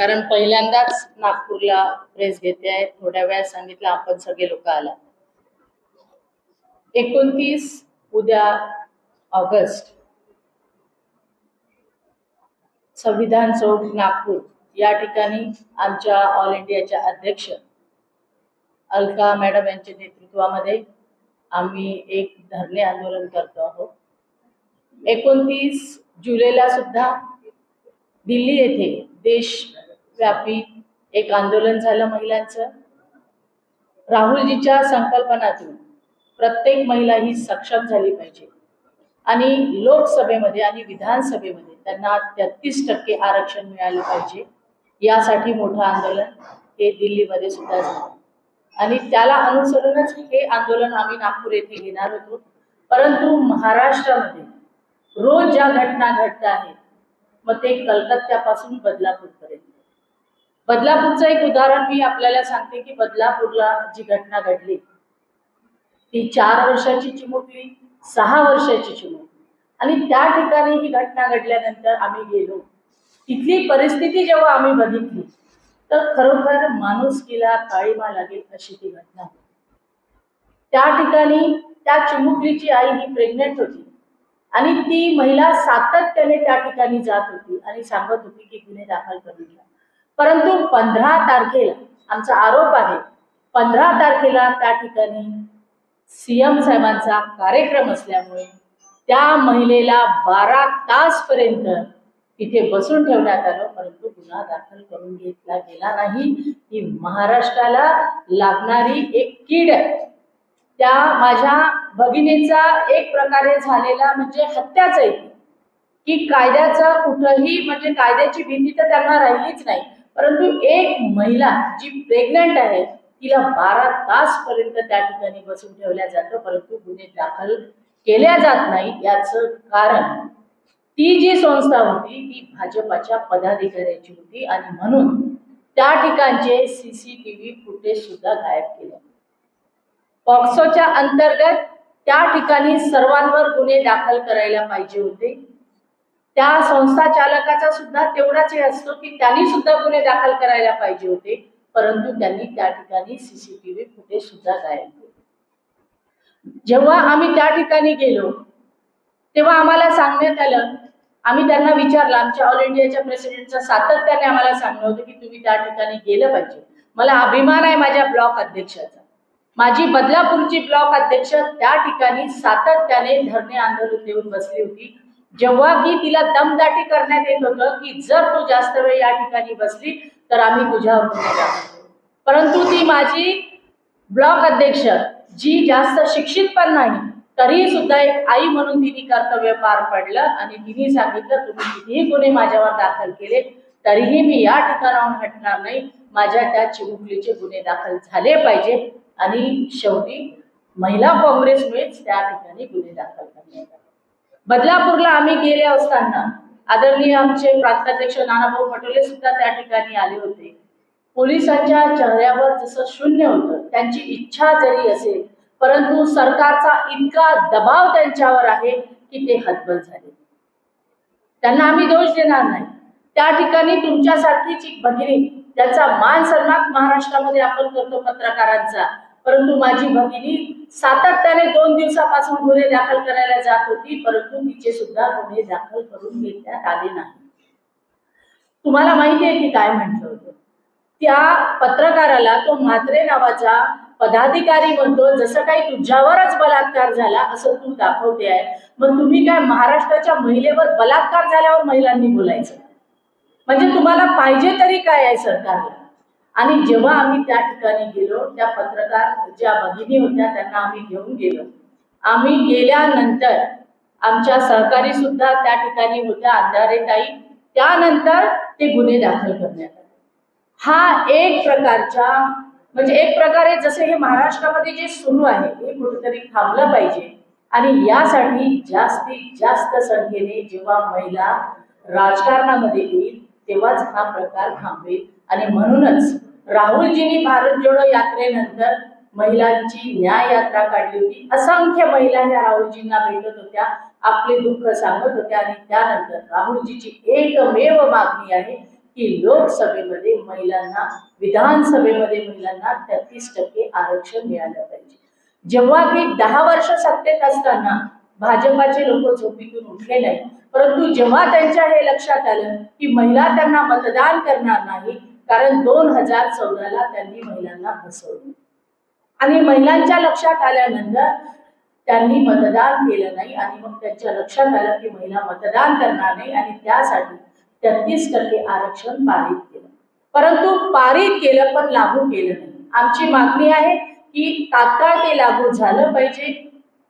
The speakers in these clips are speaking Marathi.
कारण पहिल्यांदाच नागपूरला प्रेस घेते आहे थोड्या वेळा सांगितलं आपण सगळे लोक आला एकोणतीस उद्या ऑगस्ट संविधान चौक नागपूर. या ठिकाणी आमच्या ऑल इंडियाच्या अध्यक्ष अलका मॅडम यांच्या नेतृत्वामध्ये आम्ही एक धरणे आंदोलन करतो आहोत. एकोणतीस जुलैला सुद्धा दिल्ली येथे देश देशव्यापी एक आंदोलन झालं महिलांचं. राहुलजीच्या संकल्पनातून प्रत्येक महिला ही सक्षम झाली पाहिजे. आणि लोकसभेमध्ये आणि विधानसभेमध्ये त्यांना तेहतीस टक्के आरक्षण मिळाले पाहिजे. यासाठी मोठं आंदोलन हे दिल्लीमध्ये सुद्धा झालं. आणि त्याला अनुसरूनच हे आंदोलन आम्ही नागपूर येथे घेणार होतो. परंतु महाराष्ट्रामध्ये रोज ज्या घटना घडत आहेत मग ते कलकत्त्यापासून बदलापूरपर्यंत. बदलापूरचं एक उदाहरण मी आपल्याला सांगते की बदलापूरला जी घटना घडली ती चार वर्षाची चिमुकली सहा वर्षाची चिमुकली. आणि त्या ठिकाणी ही घटना घडल्यानंतर आम्ही गेलो. तिथली परिस्थिती जेव्हा आम्ही बघितली तर खरोखर माणुसकीला काळीमा लागेल अशी ती घटना होती त्या ठिकाणी त्या चिमुकलीची आई ही प्रेग्नेंट होती आणि ती महिला सातत्याने त्या ठिकाणी जात होती आणि सांगत होती की गुन्हे दाखल करून घ्या. परंतु पंधरा तारखेला आमचा आरोप आहे पंधरा तारखेला त्या ठिकाणी सी एम साहेबांचा कार्यक्रम असल्यामुळे त्या महिलेला बारा तासपर्यंत तिथे बसून ठेवण्यात आलं परंतु गुन्हा दाखल करून घेतला गेला नाही. ही महाराष्ट्राला लागणारी एक कीड आहे. त्या माझ्या भगिनीचा एक प्रकारे झालेला म्हणजे हत्याच आहे की कायद्याचा कुठंही म्हणजे कायद्याची भीती तर त्यांना राहिलीच नाही. परंतु एक महिला जी प्रेग्नंट आहे तिला बारा तास पर्यंत त्या ठिकाणी बसून ठेवल्या जातं परंतु गुन्हे दाखल केल्या जात नाही याचं कारण ती जी संस्था होती ती भाजपाच्या पदाधिकाऱ्याची होती आणि म्हणून त्या ठिकाणचे सीसीटीव्ही फुटेज सुद्धा गायब केले. पॉक्सोच्या अंतर्गत त्या ठिकाणी सर्वांवर गुन्हे दाखल करायला पाहिजे होते. त्या संस्था चालकाचा सुद्धा तेवढाच हे असतो की त्यांनी सुद्धा गुन्हे दाखल करायला पाहिजे होते. परंतु त्यांनी त्या ठिकाणी सीसीटीव्ही फुटेज सुद्धा गायब केले. जेव्हा आम्ही त्या ठिकाणी गेलो तेव्हा आम्हाला सांगण्यात आलं आम्ही त्यांना विचारलं आमच्या ऑल इंडियाच्या प्रेसिडेंटचं सातत्याने आम्हाला सांगणं होतं की तुम्ही त्या ठिकाणी गेलं पाहिजे. मला अभिमान आहे माझ्या ब्लॉक अध्यक्षाचा. माझी बदलापूरची ब्लॉक अध्यक्ष त्या ठिकाणी सातत्याने धरणे आंदोलन देऊन बसली होती. जेव्हा की तिला दमदाटी करण्यात येत होतं की जर तू जास्त वेळ या ठिकाणी बसली तर आम्ही तुझ्यावर परंतु ती माझी ब्लॉक अध्यक्ष जी जास्त शिक्षित पण नाही तरीही सुद्धा एक आई म्हणून तिने कर्तव्य पार पडलं आणि तिने सांगितलं तुम्ही कितीही गुन्हे माझ्यावर दाखल केले तरीही मी या ठिकाणाहून हटणार नाही. माझ्या त्या चिमुकलीचे गुन्हे दाखल झाले पाहिजे. आणि शेवटी महिला काँग्रेसमुळेच त्या ठिकाणी गुन्हे दाखल करण्यात आले. बदलापूरला आम्ही गेले असताना आदरणीय आमचे प्रांताध्यक्ष नानाभाऊ पटोले सुद्धा त्या ठिकाणी आले होते. पोलिसांच्या चेहऱ्यावर जसं शून्य होतं त्यांची इच्छा जरी असेल परंतु सरकारचा इतका दबाव त्यांच्यावर आहे की ते हतबल झाले. त्यांना आम्ही दोष देणार नाही. त्या ठिकाणी तुमच्यासारखीच एक भगिनी त्याचा मान सन्मान महाराष्ट्रामध्ये आपण करतो पत्रकारांचा परंतु माझी भगिनी सातत्याने दोन दिवसापासून गुन्हे दाखल करायला जात होती परंतु तिचे सुद्धा गुन्हे दाखल करून घेण्यात आले नाही. तुम्हाला माहिती आहे की काय म्हटलं होतं? त्या पत्रकाराला तो म्हात्रे नावाचा पदाधिकारी म्हणतो जसं काही तुझ्यावरच बलात्कार झाला असं तू दाखवते आहे. मग तुम्ही काय महाराष्ट्राच्या महिलेवर बलात्कार झाल्यावर महिलांनी बोलायचं? म्हणजे तुम्हाला पाहिजे तरी काय आहे सरकारला? आणि जेव्हा आम्ही त्या ठिकाणी गेलो त्या पत्रकार ज्या भगिनी होत्या त्यांना आम्ही घेऊन गेलो. आम्ही गेल्यानंतर आमच्या सहकारी सुद्धा त्या ठिकाणी होत्या अंधारे ताई. त्यानंतर ते गुन्हे दाखल करण्यात आले. हा एक प्रकारच्या म्हणजे एक प्रकारे जसे हे महाराष्ट्रामध्ये जे सुरू आहे हे कुठेतरी थांबलं पाहिजे. आणि यासाठी जास्तीत जास्त संख्येने जेव्हा महिला राजकारणामध्ये येईल तेव्हाच हा प्रकार थांबेल. आणि म्हणूनच राहुलजींनी भारत जोडो यात्रेनंतर महिलांची न्याय यात्रा काढली होती. असंख्य महिला ह्या राहुलजींना भेटत होत्या आपले दुःख सांगत होत्या आणि त्यानंतर राहुलजीची एकमेव मागणी आहे की लोकसभेमध्ये महिलांना विधानसभेमध्ये महिलांना तेहतीस टक्के आरक्षण मिळालं पाहिजे. जेव्हा की दहा वर्ष सत्तेत असताना भाजपाचे लोक झोपीतून उठले नाही परंतु जेव्हा त्यांच्या हे लक्षात आलं की महिला त्यांना मतदान करणार नाही कारण दोन हजार चौदाला त्यांनी महिलांना फसवलं. आणि महिलांच्या लक्षात आल्यानंतर त्यांनी मतदान केलं नाही आणि मग त्यांच्या लक्षात आलं की महिला मतदान करणार नाही आणि त्यासाठी तेहतीस टक्के आरक्षण पारित केलं. परंतु पारित केलं पण लागू केलं नाही. आमची मागणी आहे की तात्काळ ते लागू झालं पाहिजे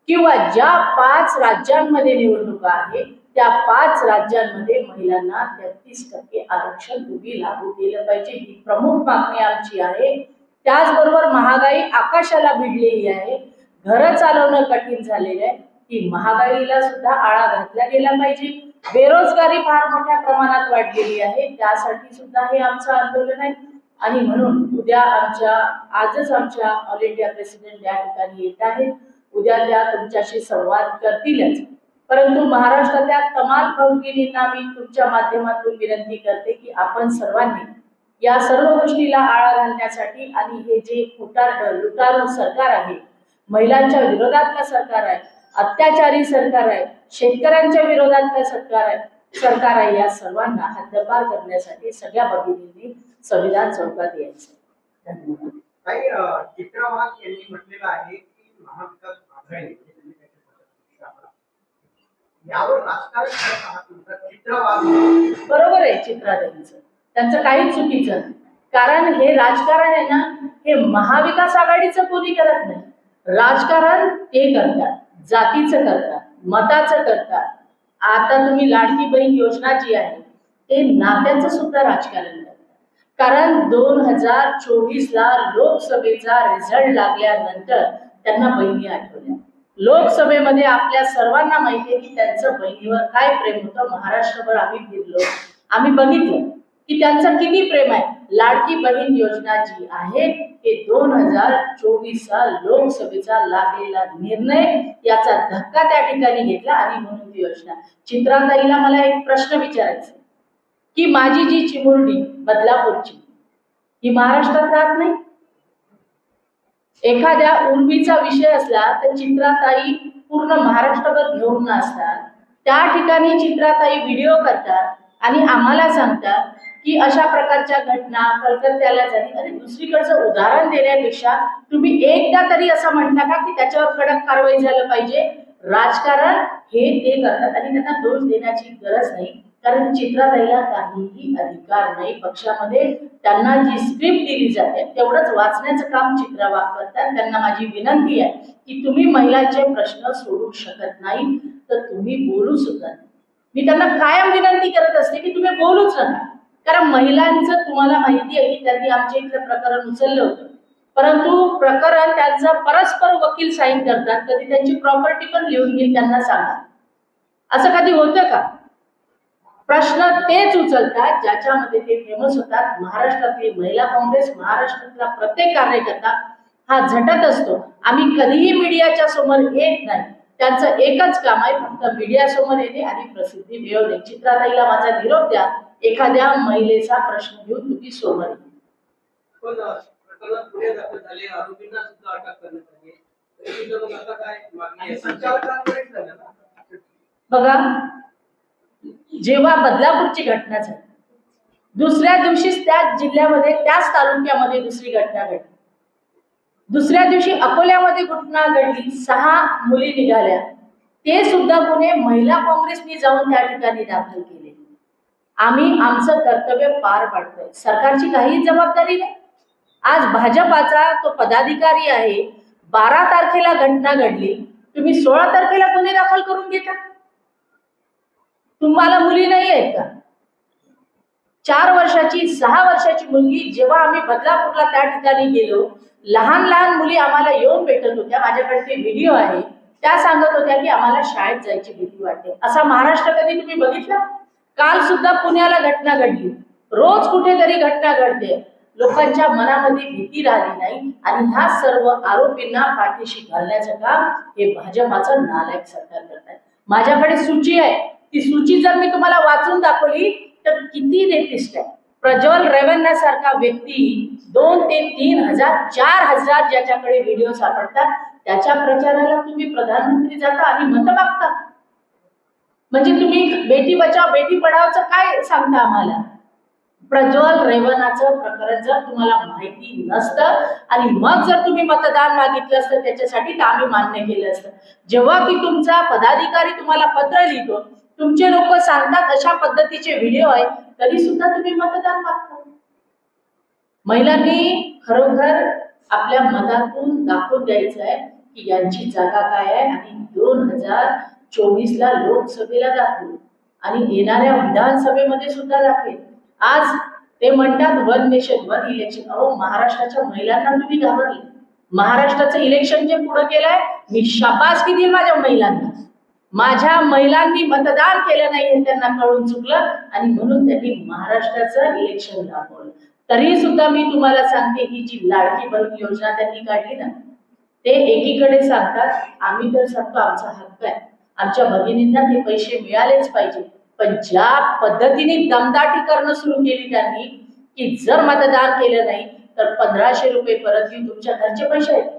किंवा ज्या पाच राज्यांमध्ये निवडणुका आहे त्या पाच राज्यांमध्ये महिलांना तेहतीस टक्के आरक्षण तुम्ही लागू केलं पाहिजे. ही प्रमुख मागणी आमची आहे. त्याचबरोबर महागाई आकाशाला भिडलेली आहे. घरं चालवणं कठीण झालेलं आहे. ती महागाईला सुद्धा आळा घातला गेला पाहिजे. बेरोजगारी फार मोठ्या प्रमाणात वाढलेली आहे. त्यासाठी सुद्धा हे आमचं आंदोलन आहे. आणि म्हणून उद्या आमच्या आजच आमच्या ऑल इंडिया प्रेसिडेंट या ठिकाणी येत आहेत. उद्या त्या तुमच्याशी संवाद करतीलच. परंतु महाराष्ट्रातल्या कमाल भगिनींना मी तुमच्या माध्यमातून विनंती करते की आपण सर्वांनी या सर्व गोष्टीला आळा घालण्यासाठी आणि हे जे खोटार लुटारू सरकार आहे महिलांच्या विरोधातलं सरकार आहे अत्याचारी सरकार आहे शेतकऱ्यांच्या विरोधातलं सरकार आहे सरकार आहे या सर्वांना हद्दपार करण्यासाठी सगळ्या भगिनींनी संविधान चौकात यायचं. धन्यवाद. काही यांनी म्हटलेलं आहे की महाविकास आघाडी म्हणजे तुम्ही काहीतरी सांगा. यावर राजकारण करत आहात तुमचा चित्रा वाघ बरोबर आहे चित्राताईंचं. त्यांचं काहीच चुकीचं नाही. कारण हे राजकारण आहे ना हे महाविकास आघाडीचं कोणी करत नाही. राजकारण ते करतात जातीचं करतात मताचं करतात. आता तुम्ही लाडकी बहीण योजना जी आहे ते नात्याचं सुद्धा राजकारण करतात. कारण दोन हजार चोवीस ला लोकसभेचा रिझल्ट लागल्यानंतर त्यांना बहिणी आठवल्या. लोकसभेमध्ये आपल्या सर्वांना माहिती आहे की त्यांचं बहिणीवर काय प्रेम होतं. महाराष्ट्रभर आम्ही फिरलो. आम्ही बघितलं की त्यांचं किती प्रेम आहे. लाडकी बहीण योजना जी आहे ते दोन हजार चोवीसचा लोकसभेचा लागलेला निर्णय याचा धक्का त्या ठिकाणी घेतला आणि म्हणून ती योजना. चित्राताईला मला एक प्रश्न विचारायचा की माझी जी चिमुरडी बदलापूरची ही महाराष्ट्रात राहत नाही? एखाद्या उर्मीचा विषय असला तर चित्राताई पूर्ण महाराष्ट्रभर घेऊन नसतात त्या ठिकाणी चित्राताई व्हिडिओ करतात आणि आम्हाला सांगतात की अशा प्रकारच्या घटना कलकत्त्याला झाली. आणि दुसरीकडचं उदाहरण देण्यापेक्षा तुम्ही एकदा तरी असं म्हटलं का की त्याच्यावर कडक कारवाई झालं पाहिजे? राजकारण हे ते करतात आणि त्यांना दोष देण्याची गरज नाही. कारण चित्राताईला काहीही अधिकार नाही. पक्षामध्ये त्यांना जी स्क्रिप्ट दिली जाते तेवढंच वाचण्याचं काम चित्रा करतात. त्यांना माझी विनंती आहे की तुम्ही महिलांचे प्रश्न सोडू शकत नाही तर तुम्ही बोलू सुद्धा नाही मी त्यांना कायम विनंती करत असते की तुम्ही बोलूच नका. कारण महिलांचं तुम्हाला माहिती आहे की त्यांनी आमच्या इथलं प्रकरण उचललं होतं. परंतु प्रकरण त्यांचं परस्पर वकील साईन करतात कधी त्यांची प्रॉपर्टी पण लिहून घेईल त्यांना सांगा असं कधी होतं का? प्रश्न तेच उचलतात ज्याच्यामध्ये ते फेमस होतात. महाराष्ट्रातली महिला काँग्रेस महाराष्ट्रातला प्रत्येक कार्यकर्ता हा झटत असतो. आम्ही कधीही मीडियाच्या समोर येत नाही. त्यांचं एकच काम आहे फक्त मीडिया समोर येणे आणि प्रसिद्धी मिळवणे. चित्राताईला माझा निरोप द्या. एखाद्या महिलेचा प्रश्न घेऊन तुम्ही समोर बघा जेव्हा बदलापूरची घटना झाली दुसऱ्या दिवशीच त्याच जिल्ह्यामध्ये त्याच तालुक्यामध्ये दुसरी घटना घडली. दुसऱ्या दिवशी अकोल्यामध्ये घटना घडली सहा मुली निघाल्या. ते सुद्धा गुन्हे महिला काँग्रेसनी जाऊन त्या ठिकाणी दाखल केले. आम्ही आमचं कर्तव्य पार पाडतोय. सरकारची काहीच जबाबदारी नाही. आज भाजपाचा तो पदाधिकारी आहे बारा तारखेला घटना घडली. तुम्ही सोळा तारखेला गुन्हे दाखल करून घेता. तुम्हाला मुली नाही आहेत का? चार वर्षाची सहा वर्षाची मुलगी जेव्हा आम्ही बदलापूरला त्या ठिकाणी गेलो लहान लहान मुली आम्हाला येऊन भेटत होत्या. माझ्याकडे ते व्हिडिओ आहे. त्या सांगत होत्या की आम्हाला शाळेत जायची भीती वाटते. असा महाराष्ट्र कधी तुम्ही बघितला? काल सुद्धा पुण्याला घटना घडली. रोज कुठेतरी घटना घडते. लोकांच्या मनामध्ये भीती राहिली नाही आणि ह्या सर्व आरोपींना पाठीशी घालण्याचं काम हे भाजपाचं नालायक सरकार करत आहे माझ्याकडे सूची आहे. ती सूची जर मी तुम्हाला वाचून दाखवली तर किती रेपिस्ट आहे. प्रज्वल रेवन्ना सारखा व्यक्ती दोन ते तीन हजार चार हजार ज्याच्याकडे व्हिडिओ सापडतात त्याच्या प्रचाराला तुम्ही प्रधानमंत्री जाता आणि मत मागता. म्हणजे तुम्ही बेटी बचाव बेटी पढावचं काय सांगता आम्हाला? प्रज्वल रेवनाचं प्रकरण जर तुम्हाला माहिती नसतं आणि मग जर तुम्ही मतदान मागितलं असतं त्याच्यासाठी तर आम्ही मान्य केलं असतं. जेव्हा की तुमचा पदाधिकारी तुम्हाला पत्र लिहितो तुमचे लोक सांगतात अशा पद्धतीचे व्हिडिओ आहे तरी सुद्धा तुम्ही मतदान मागता. महिलांनी खरोखर आपल्या मतातून दाखवून द्यायचं आहे की यांची जागा काय आहे आणि दोन हजार चोवीस ला लोकसभेला दाखवू आणि येणाऱ्या विधानसभेमध्ये सुद्धा दाखवेल. आज ते म्हणतात वन नेशन वन इलेक्शन. अहो महाराष्ट्राच्या महिलांना तुम्ही घाबरले. महाराष्ट्राचं इलेक्शन जे पुढे केलंय मी शाबासकी देईल माझ्या महिलांना. माझ्या महिलांनी मतदान केलं नाही हे त्यांना कळून चुकलं. आणि म्हणून त्यांनी महाराष्ट्राचं इलेक्शन दाखवलं तरी सुद्धा मी तुम्हाला सांगते ही जी लाडकी बहीण योजना त्यांनी काढली ना ते एकीकडे सांगतात आम्ही तर सांगतो आमचा हक्क आहे. आमच्या भगिनींना ते पैसे मिळालेच पाहिजे. पण ज्या पद्धतीने दमदाटी करणं सुरू केली त्यांनी की जर मतदान केलं नाही तर पंधराशे रुपये परत देऊन तुमच्या घरचे पैसे आहेत.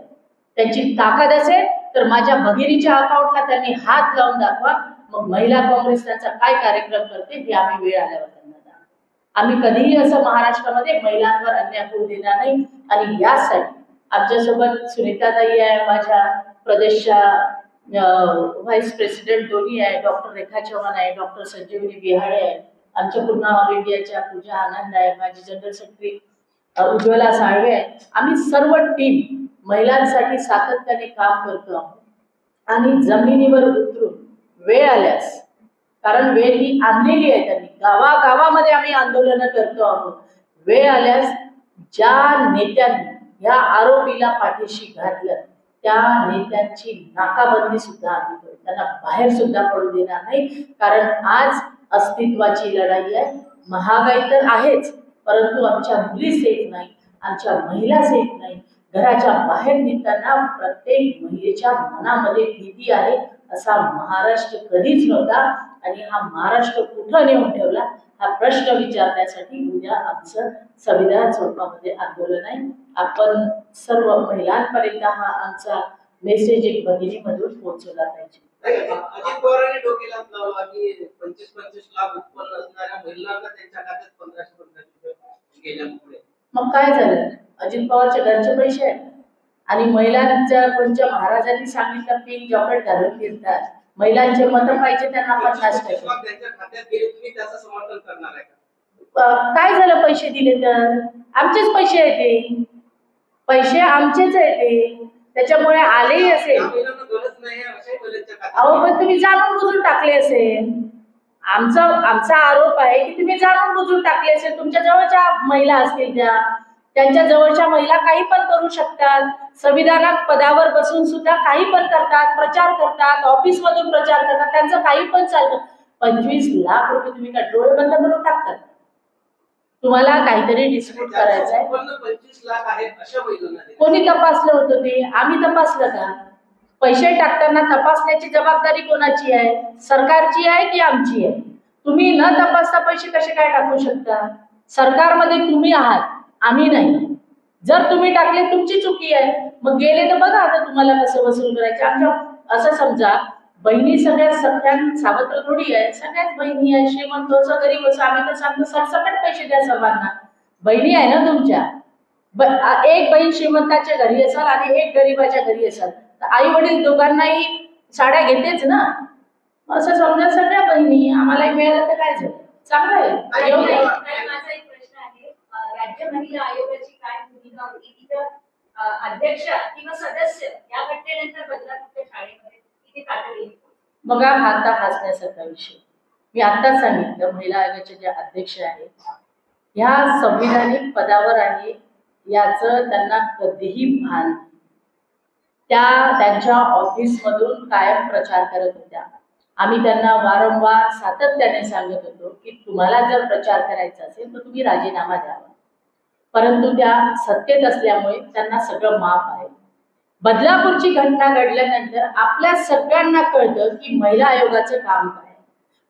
त्यांची ताकद असेल तर माझ्या भगिनीच्या अकाउंटला त्यांनी हात लावून दाखवा. मग महिला काँग्रेस त्यांचा काय कार्यक्रम करते हे आम्ही वेळ आल्यावर त्यांना दाखवू. आम्ही कधीही असं महाराष्ट्रामध्ये महिलांवर अन्याय होऊ देणार नाही. आणि यासाठी आमच्यासोबत सुनीताताई आहे माझ्या प्रदेशच्या व्हाईस प्रेसिडेंट दोन्ही आहे डॉक्टर रेखा चव्हाण आहे डॉक्टर संजीवनी बिहाळे आहे आमच्या पूर्ण ऑल इंडियाच्या पूजा आनंद आहे माझी जनरल सेक्रेटरी उज्ज्वला साळवे आहे. आम्ही सर्व टीम महिलांसाठी सातत्याने काम करतो आहोत. आणि जमिनीवर उतरून वेळ आल्यास कारण वेळ ही आणलेली आहे त्यांनी. गावागावामध्ये आम्ही आंदोलनं करतो आहोत. वेळ आल्यास ज्या नेत्यांनी या आरोपीला पाठीशी घातलं त्या नेत्यांची नाकाबंदी सुद्धा आम्ही करू. त्यांना बाहेर सुद्धा पडू देणार नाही कारण आज अस्तित्वाची लढाई आहे. महागाई तर आहेच परंतु आमच्या मुली सेफ नाही आमच्या महिला सेफ नाही घराच्या बाहेर निघताना प्रत्येक महिलेच्या मनामध्ये भीती आहे. असा महाराष्ट्र कधीच नव्हता आणि हा महाराष्ट्र कुठं नेऊन ठेवला? हा प्रश्न विचारण्यासाठी उद्या आमचं संविधान चौकामध्ये आंदोलन आहे. आपण सर्व महिलांपर्यंत हा आमचा मेसेज एक भगिनीमधून पोहोचवला पाहिजे. अजित पवारांनी डोक्याला लावला की पंचवीस पंचवीस लाख उत्पन्न असणाऱ्या महिलांना त्यांच्या खात्यात पंधराशे पंधराशे रुपये गेल्यामुळे. मग काय झालं? अजित पवारच्या घरचे पैसे आहेत. आणि महिलांच्या कोणच्या महाराजांनी सांगितलं पीक जॉकेट घालून फिरतात. महिलांचे मत पाहिजे त्यांना पन्नास टक्के काय झालं पैसे दिले तर? आमचेच पैसे आहेत पैसे आमचेच आहे ते. त्याच्यामुळे आलेही असेल. अहो पण तुम्ही जाणून बुजून टाकले असेल. आमचा आमचा आरोप आहे की तुम्ही जाणून बुजून टाकले असेल. तुमच्या जवळच्या महिला असतील त्या. त्यांच्या जवळच्या महिला काही पण करू शकतात. संविधानात पदावर बसून सुद्धा काही पण करतात प्रचार करतात ऑफिस मधून प्रचार करतात त्यांचं काही पण चालतं. पंचवीस लाख रुपये तुम्ही डोळे बंद करून टाकतात. तुम्हाला काहीतरी डिस्प्यूट करायचं आहे. कोणी तपासलं होतं ते? आम्ही तपासलं का? पैसे टाकताना तपासण्याची जबाबदारी कोणाची आहे? सरकारची आहे की आमची आहे? तुम्ही न तपासता पैसे कसे काय टाकू शकता? सरकारमध्ये तुम्ही आहात आम्ही नाही. जर तुम्ही टाकले तुमची चुकी आहे. मग गेले तर बघा आता तुम्हाला कसं वसूल करायचं. आमच्या असं समजा बहिणी सगळ्या सगळ्या सावत्र थोडी आहे सगळ्याच बहिणी आहे श्रीमंत असं गरीब असं आम्ही तर सांगतो सरसकट पैसे द्या सर्वांना. बहिणी आहे ना तुमच्या? एक बहीण श्रीमंताच्या घरी असाल आणि एक गरीबाच्या घरी असाल. आई वडील दोघांनाही साड्या घेतेच ना. असं समजा सगळ्या बहिणी आम्हाला मिळालं तर काय झालं? चांगलं आहे. येऊ द्या. ताई, माझा एक प्रश्न आहे. अं, राज्य महिला आयोगाची काय भूमिका होती? तिथं अं, अध्यक्ष किंवा सदस्य या घटनेनंतर बदलापूरच्या शाळेमध्ये किती तातडीने मग हा आता हसण्यासारखा विषय. मी आत्ताच सांगितलं महिला आयोगाचे जे अध्यक्ष आहेत ह्या संविधानिक पदावर आहे याचं त्यांना कधीही भान नाही. त्या त्यांच्या ऑफिसमधून कायम प्रचार करत होत्या. आम्ही त्यांना वारंवार सातत्याने सांगत होतो की तुम्हाला जर प्रचार करायचा असेल तर तुम्ही राजीनामा द्यावा. परंतु त्या सत्तेत असल्यामुळे त्यांना सगळं माफ आहे. बदलापूरची घटना घडल्यानंतर आपल्या सगळ्यांना कळतं की महिला आयोगाचं काम काय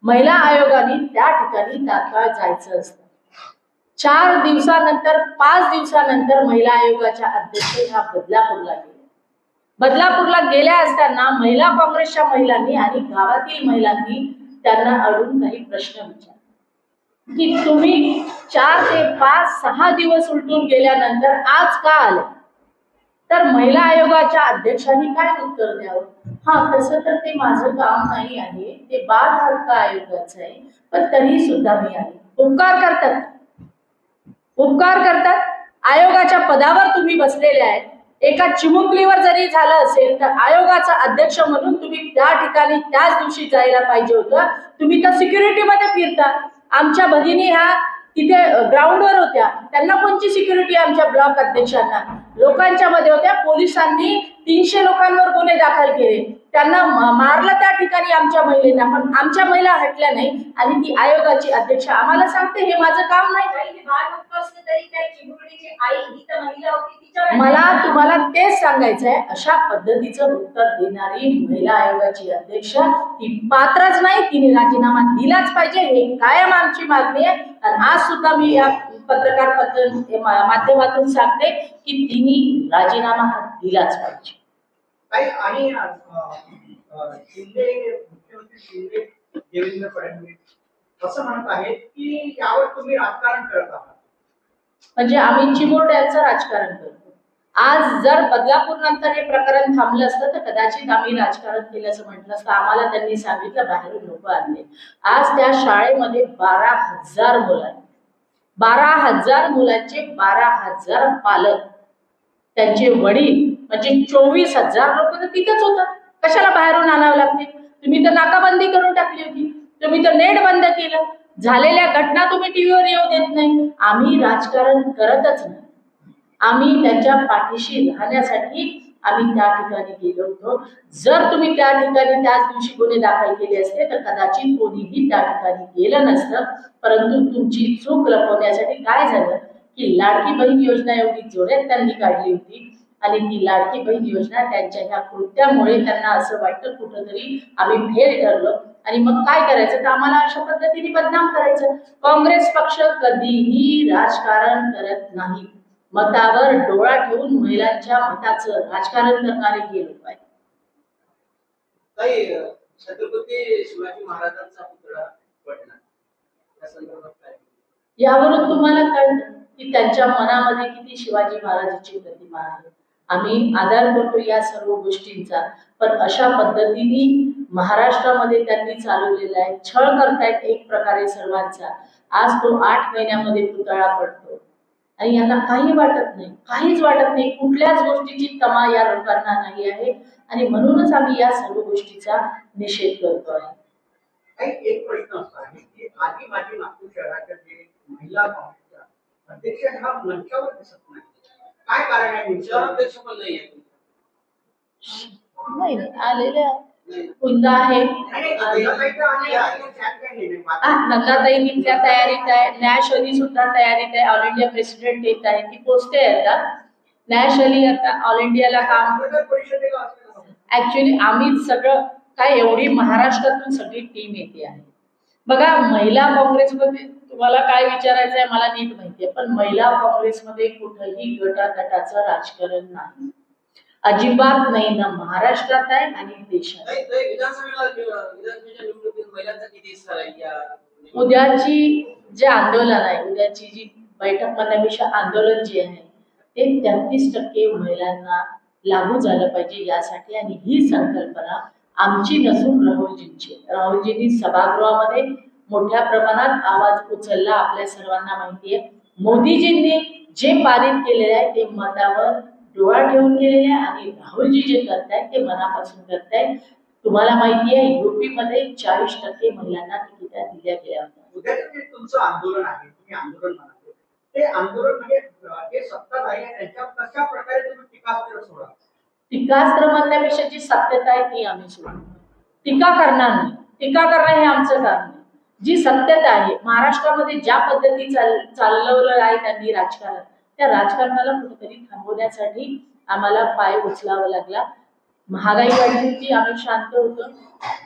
महिला आयोगाने त्या ठिकाणी तात्काळ जायचं असतं. चार दिवसानंतर पाच दिवसानंतर महिला आयोगाच्या अध्यक्ष ह्या बदलापूरला गेल्या. बदलापूरला गेल्या असताना महिला काँग्रेसच्या महिलांनी आणि गावातील महिलांनी त्यांना अडून काही प्रश्न विचारले. की तुम्ही चार ते पाच सहा दिवस उलटून गेल्यानंतर आज का आले? तर महिला आयोगाच्या अध्यक्षांनी काय उत्तर द्यावं? हा तसं तर ते माझं काम नाही आहे ते बाल हक्क आयोगाचं आहे पण तरी सुद्धा मी आहे. उपकार करतात. उपकार करतात. आयोगाच्या पदावर तुम्ही बसलेले आहेत. एका चिमुकलीवर जरी झालं असेल तर आयोगाचा अध्यक्ष म्हणून तुम्ही त्या ठिकाणी त्याच दिवशी जायला पाहिजे होतं. तुम्ही तर सिक्युरिटी मध्ये फिरता. आमच्या भगिनी ह्या तिथे ग्राउंडवर होत्या. त्यांना कोणची सिक्युरिटी आमच्या ब्लॉक अध्यक्षांना? लोकांच्या मध्ये होत्या. पोलिसांनी तीनशे लोकांवर गुन्हे दाखल केले. त्यांना मारलं त्या ठिकाणी आमच्या महिलेने. पण आमच्या महिला हटल्या नाही. आणि ती आयोगाची अध्यक्ष आम्हाला सांगते हे माझं काम नाही. मला तुम्हाला तेच सांगायचं आहे अशा पद्धतीचं उत्तर देणारी महिला आयोगाची अध्यक्ष ती पात्रच नाही. तिने राजीनामा दिलाच पाहिजे हे कायम आमची मागणी आहे. आणि आज सुद्धा मी या पत्रकार पत्र माध्यमातून सांगते की तिने राजीनामा दिलाच पाहिजे. आणि शिंदे मुख्यमंत्री शिंदे देवेंद्र फडणवीस असं म्हणत आहेत की यावर तुम्ही राजकारण करत आहात. म्हणजे आम्ही चिमुरड्यांचं राजकारण करतो. आज जर बदलापूर नंतर हे प्रकरण थांबलं असतं तर कदाचित आम्ही राजकारण केलं असं म्हटलं असतं. आम्हाला त्यांनी सांगितलं बाहेरून लोक आणले. आज त्या शाळेमध्ये बारा हजार मुलं आहेत. बारा हजार मुलांचे बारा हजार पालक. त्यांचे वडील म्हणजे चोवीस हजार लोक तर तिथंच होतात कशाला बाहेरून आणावं लागते? तुम्ही तर नाकाबंदी करून टाकली होती. तुम्ही तर नेट बंद केलं. झालेल्या घटना तुम्ही टीव्हीवर येऊ देत नाही. आम्ही राजकारण करतच नाही. आम्ही त्यांच्या पाठीशी राहण्यासाठी आम्ही त्या ठिकाणी गेलो होतो. जर तुम्ही त्या ठिकाणी त्याच दिवशी गुन्हे दाखल केले असते तर कदाचित कोणीही त्या ठिकाणी गेलं नसतं. परंतु तुमची चूक लपवण्यासाठी काय झालं? की लाडकी बहीण योजना एवढी जोड्यात त्यांनी काढली होती. आणि ती लाडकी बहीण योजना त्यांच्या ह्या कृत्यामुळे त्यांना असं वाटतं कुठंतरी आम्ही फेल ठरलो. आणि मग काय करायचं? तर आम्हाला अशा पद्धतीने बदनाम करायचं. काँग्रेस पक्ष कधीही राजकारण करत नाही. मतावर डोळा ठेवून महिलांच्या मताचं राजकारण करणारे हे लोक आहेत. छत्रपती शिवाजी महाराजांचा पुतळा पडला. संदर्भात यावरून तुम्हाला कळतं की त्यांच्या मनामध्ये किती शिवाजी महाराजांची प्रतिमा आहे. आम्ही आधार करतो या सर्व गोष्टींचा. पण अशा पद्धतीने महाराष्ट्रामध्ये त्यांनी चालवलेला आहे. छळ करतायत एक प्रकारे सर्वांचा. आज तो आठ महिन्यामध्ये पुतळा पडतो. आणि यांना काही वाटत नाही. काहीच वाटत नाही. कुठल्याच गोष्टीची तमा या लोकांना नाही आहे. आणि म्हणूनच आम्ही या सर्व गोष्टीचा निषेध करतो आहे. एक प्रश्न असा आहे की आधी माझी नागपूर शहराच्या जे महिला अध्यक्ष हा मंचावर दिसत नाही. काय कारण आहे शहराध्यक्ष पण नाही आहे. नाही आलेले आहे. कुंदा आहे. नंदाताई तिथल्या तयारीत आहे न्याश अली सुद्धा तयारीत आहे ऑल इंडिया प्रेसिडेंट येत आहे. ती पोचते आता. न्याश अली आता ऑल इंडियाला काम. ऍक्च्युली आम्हीच सगळं काय एवढी महाराष्ट्रातून सगळी टीम येते आहे. बघा महिला काँग्रेसमध्ये तुम्हाला काय विचारायचं आहे मला नीट माहिती आहे पण महिला काँग्रेसमध्ये कुठंही गटातटाचं राजकारण नाही. अजिबात नाही ना महाराष्ट्रात आहे आणि देशात उद्याची जे आंदोलन आहे उद्याची जी बैठक म्हणण्यापेक्षा आंदोलन जे आहे ते तेहतीस टक्के महिलांना लागू झालं पाहिजे यासाठी आणि ही संकल्पना आमची नसून राहुलजींची. राहुलजींनी सभागृहामध्ये मोठ्या प्रमाणात आवाज उचलला आपल्या सर्वांना माहिती आहे मोदीजींनी जे पारित केलेले आहे ते मतावर डोळा ठेवून केलेले आहे आणि राहुलजी जे करतायत ते मनापासून करतायत. तुम्हाला माहिती आहे युपी मध्ये चाळीस टक्के महिलांना तिकिटा दिल्या गेल्या होत्या. तुमचं आंदोलन आहे तुम्ही आंदोलन ते आंदोलन म्हणजे जे सत्ताधारी आहे कशा प्रकारे तुम्ही टीकास्त्र सोडा? टीकास्त्र म्हणण्यापेक्षा जी सत्यता आहे ती आम्ही सोडू. टीका करणार नाही. टीका करणं हे आमचं काम नाही. जी सत्यता आहे महाराष्ट्रामध्ये ज्या पद्धती चाल चालवलं आहे त्यांनी राजकारण त्या राजकारणाला कुठेतरी थांबवण्यासाठी आम्हाला पाय उचलावा लागला. महागाई वाढली होती आम्ही शांत होतो.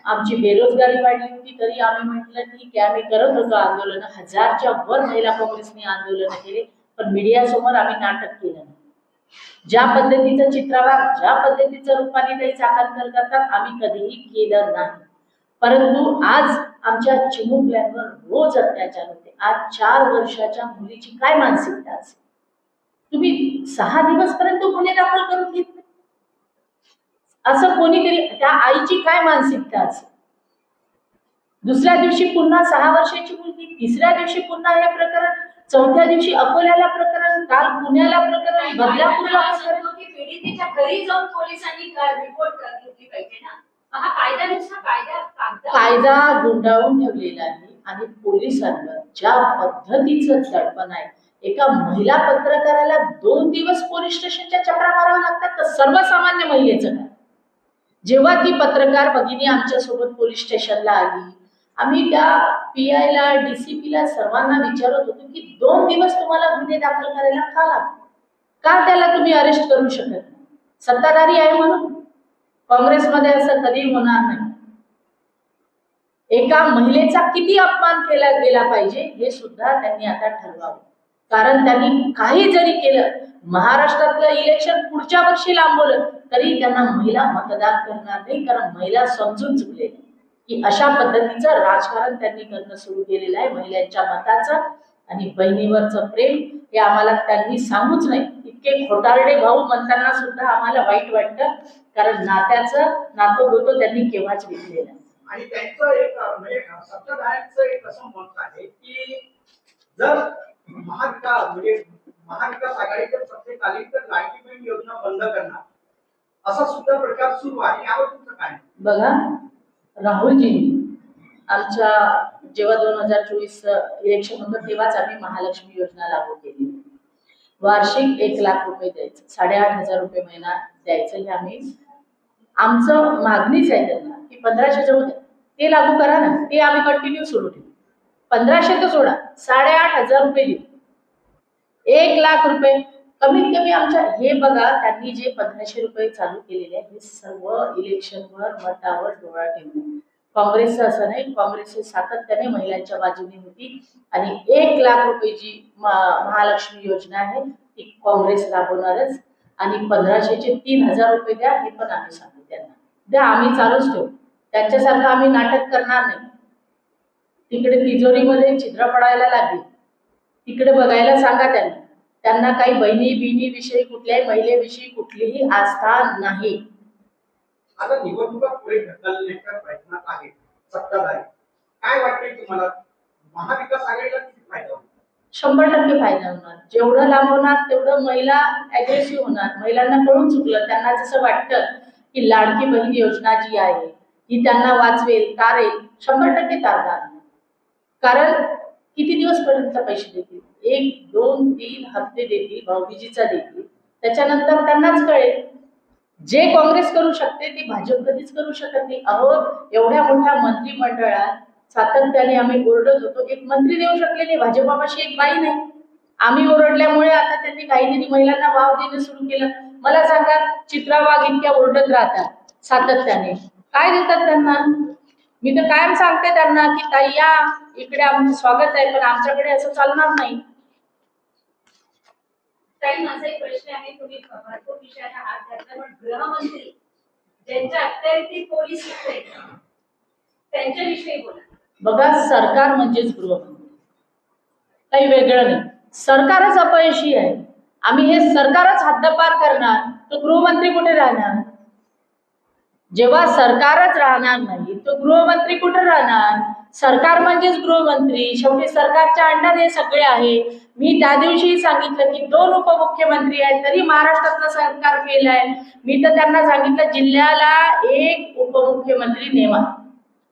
आमची बेरोजगारी वाढली होती तरी आम्ही म्हटलं ठीक आहे आम्ही करत होतो आंदोलन. हजारच्या वर महिला काँग्रेसने आंदोलन केले पण मीडियासमोर आम्ही नाटक केलं नाही. ज्या पद्धतीचं चित्रवार ज्या पद्धतीचं रूपाने काही साकार करतात आम्ही कधीही केलं नाही. परंतु आज आमच्या चिमुकल्यांवर रोज अत्याचार होते. आज चार वर्षाच्या मुलीची काय मानसिकता असेल? तुम्ही सहा दिवस पर्यंत गुन्हे दाखल करून घेत नाही. असं कोणीतरी त्या आईची काय मानसिकता असेल? दुसऱ्या दिवशी पुन्हा सहा वर्षाची मुलगी तिसऱ्या दिवशी पुन्हा हे प्रकरण चौथ्या दिवशी अकोल्याला प्रकरण काल पुण्याला प्रकरण बदलापूरला प्रकरण. पीडितेच्या घरी जाऊन पोलिसांनी रिपोर्ट घेतली पाहिजे ना? कायदा गुंडाळून ठेवलेला आहे आणि पोलिसांवर ज्या पद्धतीचं दडपण आहे एका महिला पत्रकाराला दोन दिवस पोलीस स्टेशनच्या चक्रा माराव्या लागतात तर सर्वसामान्य महिलेचं काय? जेव्हा ती पत्रकार भगिनी आमच्यासोबत पोलीस स्टेशनला आली आम्ही त्या पी आयला डीसीपीला सर्वांना विचारत होतो की दोन दिवस तुम्हाला गुन्हे दाखल करायला का लागतो का त्याला तुम्ही अरेस्ट करू शकत नाही? सत्ताधारी आहे म्हणून? काँग्रेसमध्ये असं कधी होणार नाही. एका महिलेचा किती अपमान केला गेला पाहिजे हे सुद्धा त्यांनी आता ठरवावं. कारण त्यांनी काही जरी केलं महाराष्ट्रातलं इलेक्शन पुढच्या वर्षी लांबवलं तरी त्यांना महिला मतदान करणार नाही कारण महिला समजून चुकले की अशा पद्धतीचं राजकारण त्यांनी करणं सुरू केलेलं आहे महिलांच्या मताचं आणि बहिणीवरचं प्रेम हे आम्हाला त्यांनी सांगूच नाही. इतके खोटारडे भाऊ म्हणताना सुद्धा आम्हाला वाईट वाटतं. कारण नात्याचं नातं होतं त्यांनी केव्हाच विकलेलं आणि त्यांचं एक म्हणजे सत्ताधाऱ्यांचं एक असं मत आहे की जर महाविकास म्हणजे महाविकास आघाडीच्या सत्तेत आली तर योजना बंद करणार. असा सुद्धा प्रचार सुरू आहे. यावर तुमचं काय बघा राहुलजींनी आमच्या जेव्हा दोन हजार चोवीस इलेक्शन होतं तेव्हाच आम्ही महालक्ष्मी योजना लागू केली. वार्षिक एक लाख रुपये द्यायचं. साडेआठ हजार रुपये महिना द्यायचं हे आम्ही. आमचं मागणीच आहे त्यांना की पंधराशे जाऊ द्या. ते लागू करा ना. ते आम्ही कंटिन्यू सुरू ठेवू. पंधराशे तर सोडा. साडेआठ हजार रुपये देऊ. एक लाख रुपये. कमीत कमी आमच्या हे बघा त्यांनी जे पंधराशे रुपये चालू केलेले आहे हे सर्व इलेक्शनवर मतावर डोळा ठेवून. काँग्रेसचं असं नाही काँग्रेस हे सातत्याने महिलांच्या बाजूने होती. आणि एक लाख रुपये जी महालक्ष्मी योजना आहे ती काँग्रेस राबवणारच. आणि पंधराशेचे तीन हजार रुपये द्या हे पण आम्ही सांगू त्यांना. द्या आम्ही चालूच ठेवू. त्यांच्यासारखं आम्ही नाटक करणार नाही. तिकडे तिजोरीमध्ये छिद्र पडायला लागली. तिकडे बघायला सांगा त्यांना. त्यांना काही बहिणी बिनी विषयी कुठल्याही महिलेविषयी कुठलीही आस्था नाही. आता निवडणुका पुढे ढकलण्याच्या प्रयत्नात आहे. सत्ताधारी. काय वाटते तुम्हाला? महाविकास आघाडीला किती फायदा होईल शंभर टक्के फायदा होणार. जेवढं लांबवणार तेवढं महिला अग्रेसिव्ह होणार. महिलांना कळून चुकलं त्यांना जसं वाटतं की लाडकी बहीण योजना जी आहे ही त्यांना वाचवेल तारेल शंभर टक्के तारणार कारण किती दिवसपर्यंत पैसे देतील? एक दोन तीन हप्ते देतील भाऊबीजीचा देतील. त्याच्यानंतर त्यांनाच कळेल. जे काँग्रेस करू शकते ते भाजप कधीच करू शकत नाही. अहो एवढ्या मोठ्या मंत्रिमंडळात सातत्याने आम्ही ओरडत होतो. एक मंत्री देऊ शकले नाही भाजपापाशी एक बाई नाही. आम्ही ओरडल्यामुळे आता त्यांनी काहीतरी महिलांना वाव देणं सुरू केलं. मला सांगा चित्रा वाघ इतक्या ओरडत राहतात सातत्याने. काय देतात त्यांना? मी तर कायम सांगते त्यांना की ताई या इकडे आमचं स्वागत आहे पण आमच्याकडे असं चालणार नाही. ताई माझा एक प्रश्न आहे. तुम्ही भरपूर विषयाला हात घातला पण गृहमंत्री ज्यांच्या अत्याधिक पोलीस त्यांच्याविषयी बोला. बघा सरकार म्हणजेच गृहमंत्री काही वेगळं नाही. सरकारच अपयशी आहे. आम्ही हे सरकारच हद्दपार करणार. तर गृहमंत्री कुठे राहणार? जेव्हा सरकारच राहणार नाही तर गृहमंत्री कुठे राहणार? सरकार म्हणजेच गृहमंत्री. शेवटी सरकारच्या अंडात हे सगळे आहे. मी त्या दिवशी सांगितलं की दोन उपमुख्यमंत्री आहेत तरी महाराष्ट्रातलं सरकार फेल आहे. मी तर त्यांना सांगितलं जिल्ह्याला एक उपमुख्यमंत्री नेमा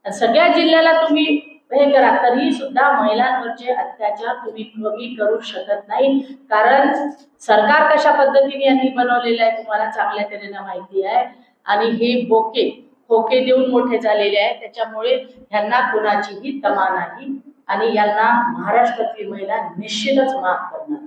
सगळ्या जिल्ह्याला तुम्ही हे करा. तरी सुद्धा महिलांवरचे अत्याचार तुम्ही कमी करू शकत नाही. कारण सरकार कशा पद्धतीने यांनी बनवलेलं आहे तुम्हाला चांगल्या तऱ्हेनं माहिती आहे. आणि हे बोके खोके देऊन मोठे झालेले आहे त्याच्यामुळे ह्यांना कुणाचीही तमा नाही आणि यांना महाराष्ट्रातली महिला निश्चितच माफ करणार.